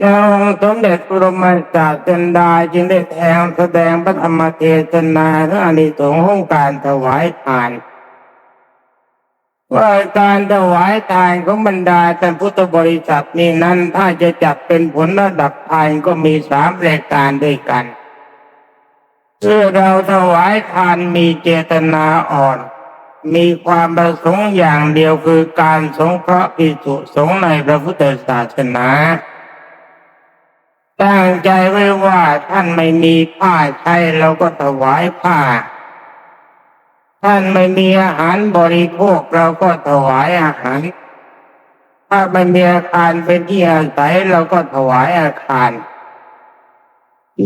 แล้วองสมเด็จพระบรมศาสดาจึงได้แทงแสดงพระธรรมเทศนาเรื่องอานิสงส์ของการถวายทาน ว่าการถวายทานของบรรดาท่านพุทธบริษัทนี้นั้น ถ้าจะจัดเป็นผลระดับทานก็มีสามรายการด้วยกันคือเราถวายทานมีเจตนาอ่อนมีความประสงค์อย่างเดียวคือการสงเคราะห์ภิกษุสงในพระพุทธศาสนา ตั้งใจไว้ว่าท่านไม่มีผ้าใช้เราก็ถวายผ้า ท่านไม่มีอาหารบริโภคเราก็ถวายอาหาร ถ้าไม่มีอาคารเป็นที่อาศัยเราก็ถวายอาคาร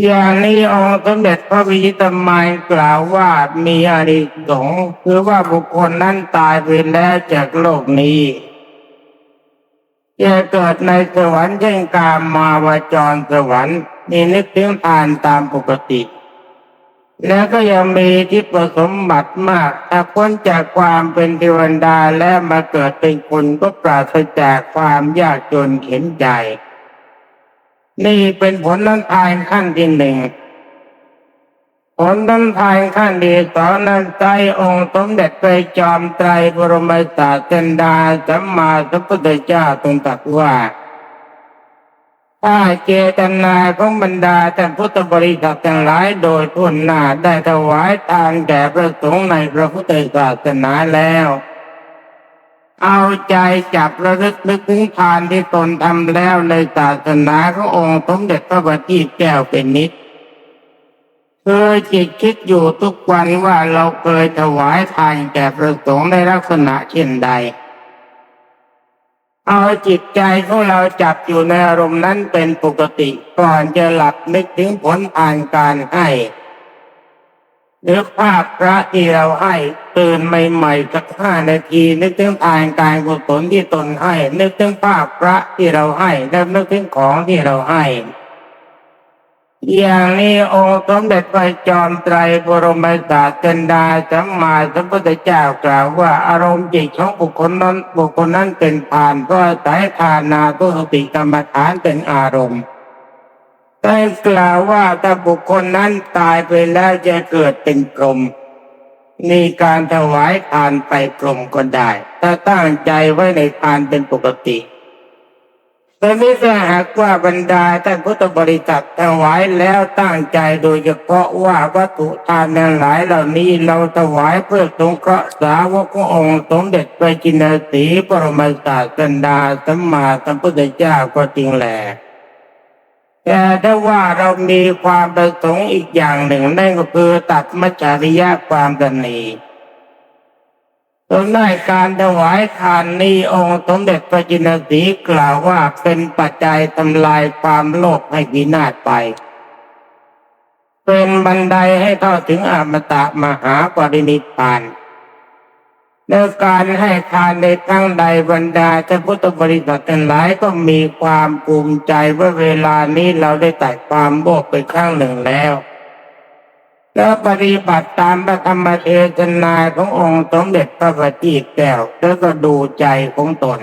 อย่างนี้องค์สมเด็จพระวิชิตามายกล่าวว่ามีอานิสงคือว่าบุคคลนั้นตายไปแล้วจากโลกนี้ จะเกิดในสวรรค์เช่นกามมาวจรสวรรค์นี่นึกถึงทานตามปกติ แล้วก็ยังมีที่ประสมบัติมากถ้าพ้นจากความเป็นเทวดาและมาเกิดเป็นคนก็ปราศจากความยากจนเข็นใจ นี่เป็นผลนั้นทานขั้นที่หนึ่ง ผลนั้นทานขั้นที่อนั้นใจองค์สมเด็จไปจอมไตรบรมศาสดาสัมมาสัมพุทธเจ้าตรัสว่าถ้าเจตนาของบรรดาท่านพุทธบริษัททั้งหลายโดยทุนหน้าได้ถวายทานแก่พระสงฆ์ในพระพุทธศาสนาแล้ว เอาใจจับระลึกนึกถึงทานที่ตนทำแล้วในศาสนาขององค์สมเด็จพระบัณฑิตแก้วเป็นนิด เคยจิตคิดอยู่ทุกวันว่าเราเคยถวายทานแก่พระสงฆ์ในลักษณะเช่นใด เอาจิตใจของเราจับอยู่ในอารมณ์นั้นเป็นปกติ ก่อนจะหลับนึกถึงผลทานการให้นึกภาพพระที่เราให้ตื่นใหม่ๆสักห้านาที นึกถึงทานการกุศลที่ตนให้ นึกถึงภาพพระที่เราให้แล้วนึกถึงของที่เราให้ อย่างนี้องค์สมเด็จพระจอมไตรบรมศาสดาสัมมาสัมพุทธเจ้ากล่าวว่าอารมณ์จิตของบุคคลนั้นบุคคลนั้นเป็นผ่านเพรายทานาตุสติกรรมฐานเป็นอารมณ์ได้กล่าวว่าถ้าบุคคลนั้นตายไปแล้วจะเกิดเป็นกรมมีการถวายทานไปกรมก็ได้ ถ้าตั้งใจไว้ในทานเป็นปกติ ต่นี้ถ้าหากว่าบรรดาท่านพุทธบริษัทถวายแล้วตั้งใจโดยเฉพาะว่าวัตถุทานหลายเหล่านี้เราถวายเพื่อสงเคราะห์สาวกขององค์สมเด็จพระจินสีปรมศาสันดาสัมมาสัมพุทธเจ้าก็จริงแหละแต่ถ้าว่าเรามีความประสงค์อีกอย่างหนึ่งนั่นก็คือตัดมัจจริยะความตนี ตรงได้การถวายทานนี้องค์สมเด็จพระจินสีกล่าวว่าเป็นปัจจัยทำลายความโลภให้วินาศไป เป็นบันไดให้เข้าถึงอมตะมหาปรินิพพานในการให้ทานในทั้งใดบรรดาท่านพุทธบริษัททั้งหลายก็มีความภูมิใจว่าเวลานี้เราได้ตัดความโลภไปครั้งหนึ่งแล้ว แล้วปฏิบัติตามพระธรรมเทศนาขององค์สมเด็จพระบัณฑิตแก้วแล้วก็ดูใจของตน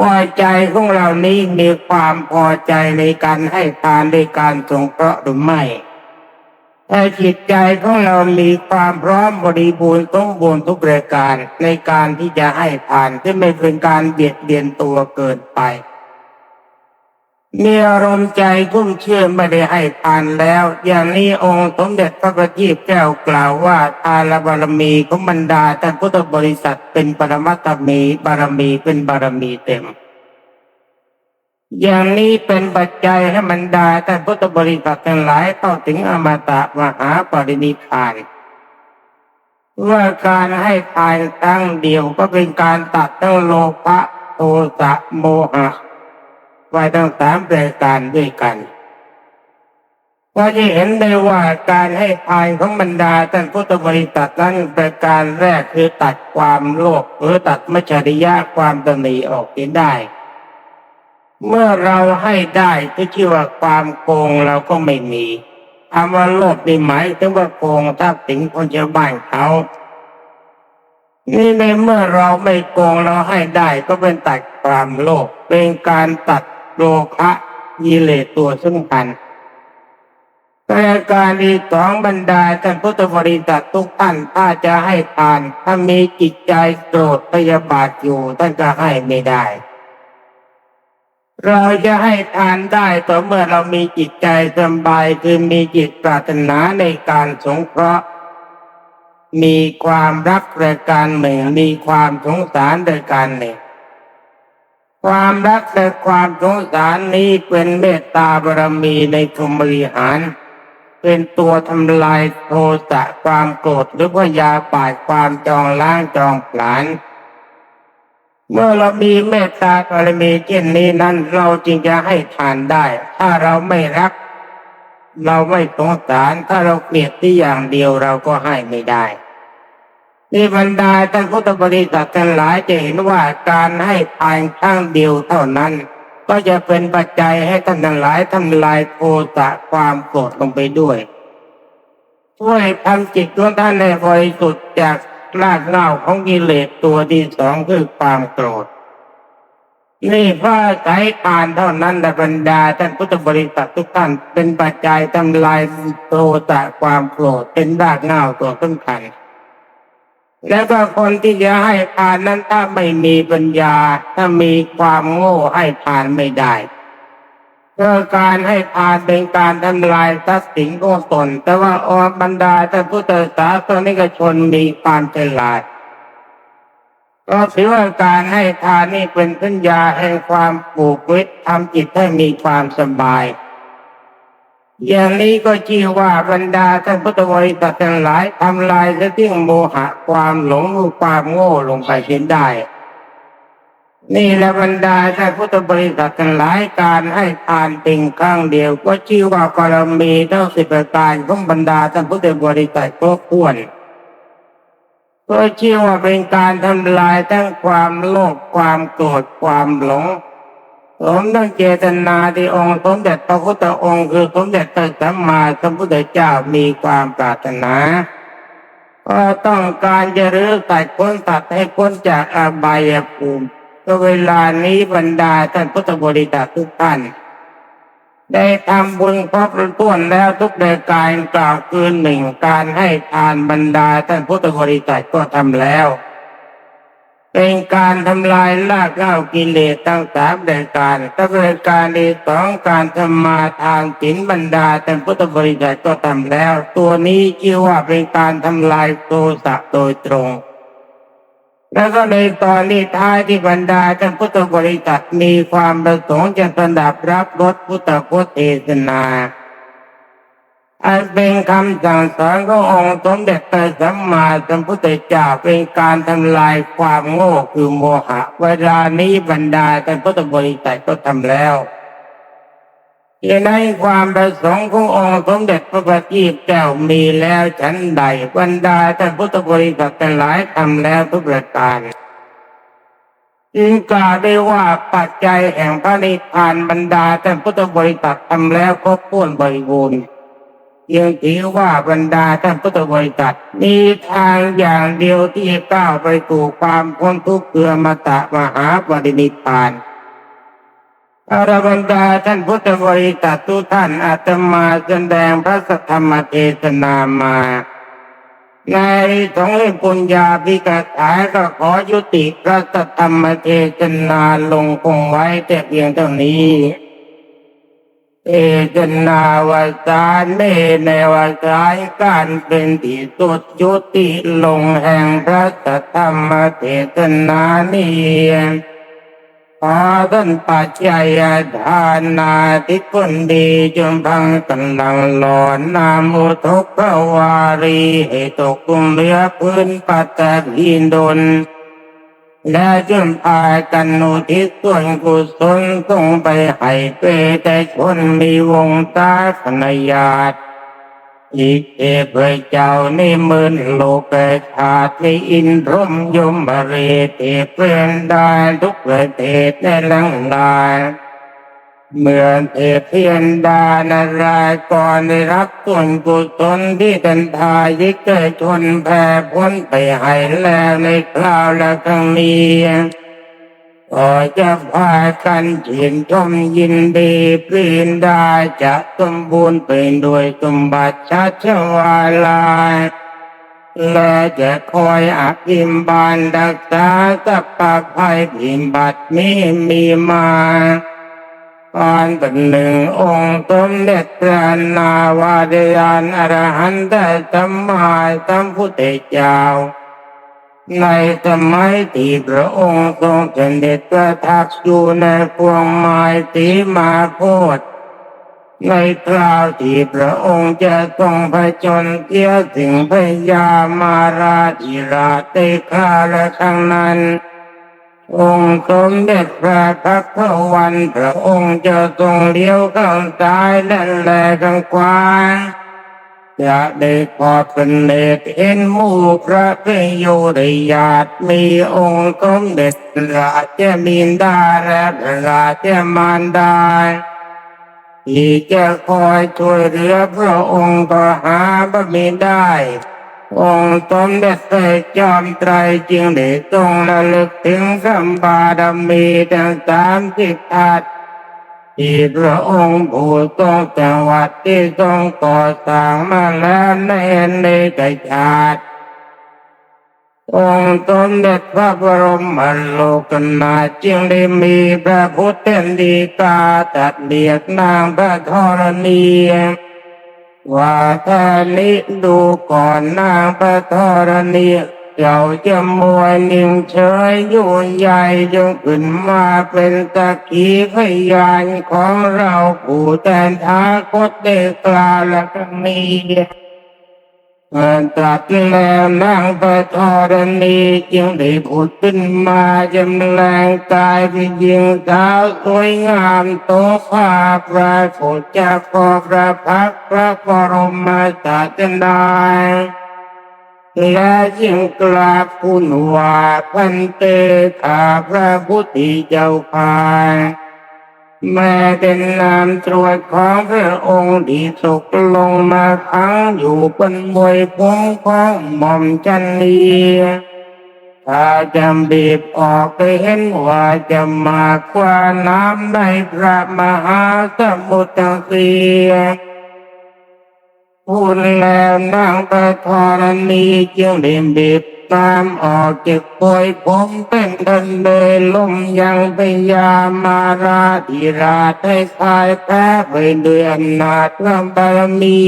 ว่าใจของเรานี้มีความพอใจในการให้ทานในการสงเคราะห์หรือไม่ถ้าจิตใจของเรามีความพร้อมบริบูรณ์สมบูรณ์ทุกรายการในการที่จะให้ทานที่ไม่เป็นการเบียดเบียนตัวเกินไป มีอารมณ์ใจทุ่มเชื่อไม่ได้ให้ทานแล้ว อย่างนี้องค์สมเด็จพระบัณฑิตแก้วกล่าวว่าทานบารมีของบรรดาท่านพุทธบริษัทเป็นปรมัตถมีบารมีเป็นบารมีเต็ม อย่างนี้เป็นปัจจัยให้บรรดาท่านพุทธบริษัททั้งหลายเข้าถึงอมตะมหาปรินิพพานว่าการให้ทานครั้งเดียวก็เป็นการตัดทั้งโลภะโทสะโมหะ ไว้ทั้งสามรายการด้วยกันก็จะเห็นได้ว่าการให้ทานของบรรดาท่านพุทธบริษัทนั้นประการแรกคือตัดความโลภหรือตัดมัจฉริยะความตนีออกได้ เมื่อเราให้ได้ก็ชื่อว่าความโกงเราก็ไม่มีคำว่าโลภนี่หมายถึงว่าโกงถ้าถึงคนชาวบ้านเขานี่ในเมื่อเราไม่โกงเราให้ได้ก็เป็นตัดความโลภเป็นการตัด โลภะกิเลตัวสำคัญแต่การที่สองบรรดาท่านพุทธบริษัททุกท่านถ้าจะให้ทาน ถ้ามีจิตใจโกรธพยาบาทอยู่ท่านก็ให้ไม่ได้ เราจะให้ทานได้ต่อเมื่อเรามีจิตใจสบายคือมีจิตปรารถนาในการสงเคราะห์ มีความรักในการหนึ่งมีความสงสารในการหนึ่ง ความรักและความสงสารนี้เป็นเมตตาบารมีในธรรมบริหาร เป็นตัวทำลายโทสะความโกรธหรือว่ายาปาดความจองล้างจองผลาญเมื่อเรามีเมตตาบารมีเช่นนี้นั้นเราจึงจะให้ทานได้ ถ้าเราไม่รัก เราไม่สงสารถ้าเราเกลียดที่อย่างเดียวเราก็ให้ไม่ได้ นี่บรรดาท่านพุทธบริษัททั้งหลายจะเห็นว่าการให้ทานครั้งเดียวเท่านั้น ก็จะเป็นปัจจัยให้ท่านทั้งหลายทำลายโทสะความโกรธลงไปด้วยช่วยทำจิตของท่านให้บริสุทธิ์จากรากเหง้าของกิเลสตัวที่สองคือความโกรธ นี่พระสายทานเท่านั้นแต่บรรดาท่านพุทธบริษัททุกท่านเป็นปัจจัยทำลายโทสะความโกรธเป็นรากเหง้าตัวสำคัญ แล้วก็คนที่จะให้ทานนั้นถ้าไม่มีปัญญา ถ้ามีความโง่ให้ทานไม่ได้เพราะการให้ทานเป็นการทำลายทรัพย์สินของตนแต่ว่าอบรรดาท่านพุทธศาสนิกชนมีความฉลาดก็ถือว่าการให้ทานนี่เป็นสัญญาแห่งความปลูกวิทย์ทำจิตให้มีความสบาย อย่างนี้ก็ชื่อว่าบรรดาท่านพุทธบริษัททั้งหลายทำลายและทิ้งโมหะความหลงความโง่ลงไปเสียได้ นี่แหละบรรดาท่านพุทธบริษัททั้งหลายการให้ทานเพียงครั้งเดียว ก็ชื่อว่ากรมีเท่าสิบประการของบรรดาท่านพุทธบริษัทครบถ้วนก็ชื่อว่าเป็นการทำลายทั้งความโลภความโกรธความหลง สมตั้งเจตนาที่องค์สมเด็จพระพุทธองค์คือสมเด็จพระสัมมาสัมพุทธเจ้ามีความปรารถนาก็ต้องการจะรื้อตัดพ้นตัดให้พ้นจากอบายภูมิก็เวลานี้บรรดาท่านพุทธบริษัททุกท่าน ได้ทำบุญครบถ้วนแล้วทุกรายการกล่าวคืนหนึ่งการให้ทานบรรดาท่านพุทธบริษัทก็ทำแล้ว เป็นการทำลายรากเหง้ากิเลสตั้งสามรายการตั้งรายการที่สองการทำมาทางศีลบรรดาท่พุทธบริษัทก็ทำแล้ว ตัวนี้ชื่อว่าเป็นการทำลายโทสะโดยตรง แล้วก็ในตอนนี้ท้ายที่บรรดาท่านพุทธบริษัทมีความประสงค์จะสดับรับรสพุทธพจน์เทศนา อันเป็นคำสั่งสอนขององค์สมเด็จพระสัมมาสัมพุทธเจ้าเป็นการทำลายความโง่คือโมหะ เวลานี้บรรดาท่านพุทธบริษัทก็ทำแล้วดังนั้นความประสงค์ขององค์สมเด็จพระบัณฑิตเจ้ามีแล้วฉันใดบรรดาท่านพุทธบริษัททั้งหลายทำแล้วทุกประการจึงกล่าวได้ว่าปัจจัยแห่งพระนิพพานบรรดาท่านพุทธบริษัททำแล้วครบถ้วนบริบูรณ์ ยังถือว่าบรรดาท่านพุทธบริษัทมีทางอย่างเดียวที่จะก้าวไปสู่ความพ้นทุกข์เพื่อมาตะมหาปรินิพพานอรบรรดาท่านพุทธบริษัททุกท่านอาตมาแสดงพระสัทธรรมเทศนามา ในสองเล่มปุญญาพิกถาก็ขอยุติพระสัทธรรมเทศนาลงคงไว้แต่เพียงเท่านี้ เอจนาวสารเนในวสายการเป็นที่สุดยุติลงแห่งพระธรรมเทศนานี้ขอท่านปัจจัยทานนาที่คนดีจงพังกันลังหลอนนามุทุกขวารีให้ตกกุมเรือพื้นปัตตพีนดน และจนพากันอุทิศส่วนกุศลส่งไปให้เปแต่ชนมีวงตาสนญาติอีกเอพระเจ้าในมือนโลกธาตุในอินทรมยมบเรเทเปลี่ยนได้ทุกประเทศในลังลาย เมื่อเทพเพียนดานารายก่อนได้รับส่วนกุศลที่ท่านทายิกเกิดชนแผ่พ้นไปให้แล้วในคราวละครั้งนี้ขอจะพากันชื่นชมยินดีปรีนดาจะสมบูรณ์เป็นด้วยสมบัติชัชวาลาและจะคอยอภิมบาลรักษาสัพพะภัยพิมบัติมีมีมา การเป็นหนึ่งองค์สมเด็จพระนาวาเดยานอรหันตสัมมาสัมพุทธเจ้า ในสมัยที่พระองค์ทรงเสด็จประทับอยู่ในพวงไม้สีมาโพธิในคราวที่พระองค์จะทรงผจญเกี่ยวถึงพญามาราธิราชในคราละครั้งนั้น องค์สมเด็จพระพักตวันพระองค์จะทรงเลี้ยวข้างซ้ายและแลข้างขวาจะได้พอเป็นเนตรเห็นมู่พระเพโยไดญาตมีองค์สมเด็จรามินดาและพระราชมารดาที่จะคอยช่วยเหลือพระองค์ก็หาบ่มีได้ องค์สมเด็จพระจอมไตรจึงได้ทรงระลึกถึงคำบารมีทั้งสามสิบทัศที่พระองค์ผู้ทรงจังหวัดที่ทรงก่อสร้างมาแล้วในในกชาติองค์สมเด็จพระบรมโลกนาจึงได้มีพระพุทธดีกาตัดเรียกนางพระธรณี ว่าตานี้ดูก่อนนางพระธรณีเราจะมวยนิ่งเฉยอยู่ใหญ่จงขึ้นมาเป็นตะขีขยานของเราผู้แทนท้าคตได้กล่าวและมี มื่อตรัสแล้วนางพระธรณีจึงได้พูดขึ้นมาจำแรงกายเป็นหญิงสาวสวยงามโตภาพระโคจากขอพระพักพระบรมศาสดาและจึงกราบคุณว่าพันเตขาพระพุทธเจ้าค่า แม้เป็นนามตรวจของพระองค์ที่ตกลงมาขังอยู่บนบวยพงของหม่อมจันนีถ้าจำบีบออกไปเห็นว่าจะมากกว่าน้ำในพระมหาสมุทรสีพูดแล้วนางประธรณีจึงได้บีบ ตามออกจากปวยผมเป็นทันเลยลมยังพยามาราธิราชให้คายแพ้ไปด้วยอำนาจพระบารมี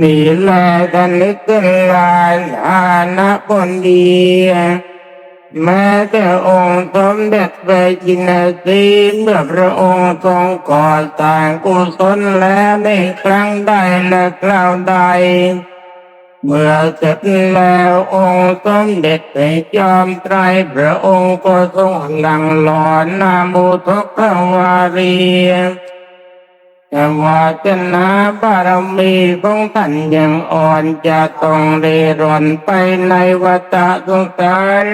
นี่แหละท่านนึกขึ้นลานอาณาบนดีแม้แต่องค์สมเด็จพระจินสีเมื่อพระองค์ทรงก่อสร้างกุศลแล้วในครั้งใดและคราวใด เมื่อเสร็จแล้วองค์สมเด็จพระจอมไตรพระองค์ก็ทรงหลังหลอนนามุทกขวารีแต่ว่าจะนาบารมีของท่านยังอ่อนจะต้องเรร่อนไปในวัฏสงสาร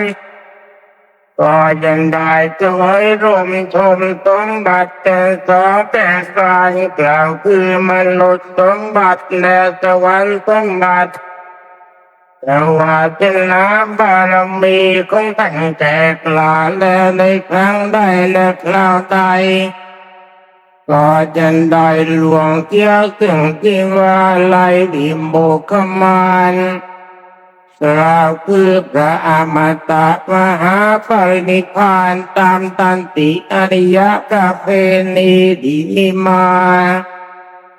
ก็ยังได้จะไว้รวมชมสมบัติแต่สองแต่กายกล่าวคือมนุษย์สมบัติและสวรรค์สมบัติ แต่ว่าจะนาบารมีของท่านแก่กล้าและในครั้งใดและคราวใดก็จะได้หลวงเกี่ยวถึงที่ว่าไลดิมโบกมานกล่าคือพระอมตะมหาปรินิพพานตามตันติอริยกเพณีดีนิมา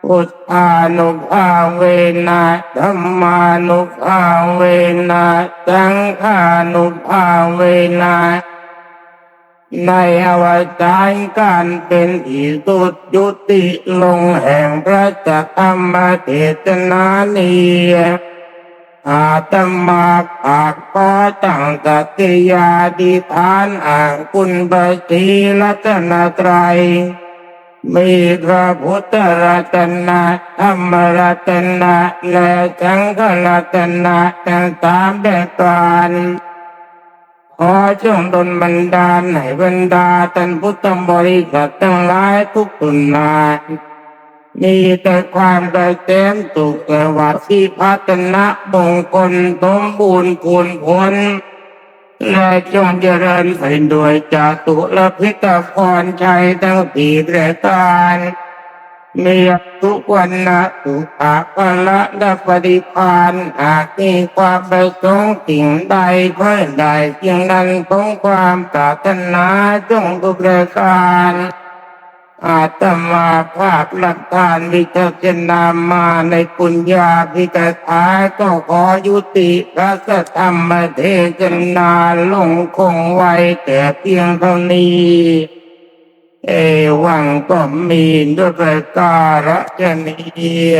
พุทธานุภาเวนะธรรมานุภาเวนะสังฆานุภาเวนะในอวตารการเป็นที่สุดยุติลงแห่งพระจักรธรรมเทศนานีอาตมาปากขอตั้งกัตยาดิฐานอ่างคุณบสีรัตนตรัย มีพระพุทธรัตนะธรรมรัตนะและสังฆรัตนะทั้งสามแบบการขอจงดลบันดาลให้บรรดาท่านพุทธบริษัททั้งหลายทุกทุนนามีแต่ความกระเต็มตุกสวัสดิ์ที่พัฒนะมงคลสมบูรณ์คูณผล และจงเจริญไปด้วยจาตุลพิตาพรชัยทั้งปีรายการมีทุกวันนะสุภาพละและปฏิพานหากมีความประสงค์สิ่งใดเพื่อใดสิ่งนั้นของความปรารถนาจงทุกประการ อาตมาภาพหลักฐานวิจารณามาในปุญญาพิกถาก็ขอยุติพระสธรรมเทศนาลงคงไว้แต่เพียงเท่านี้ เอวังก็มีด้วยประการฉนี้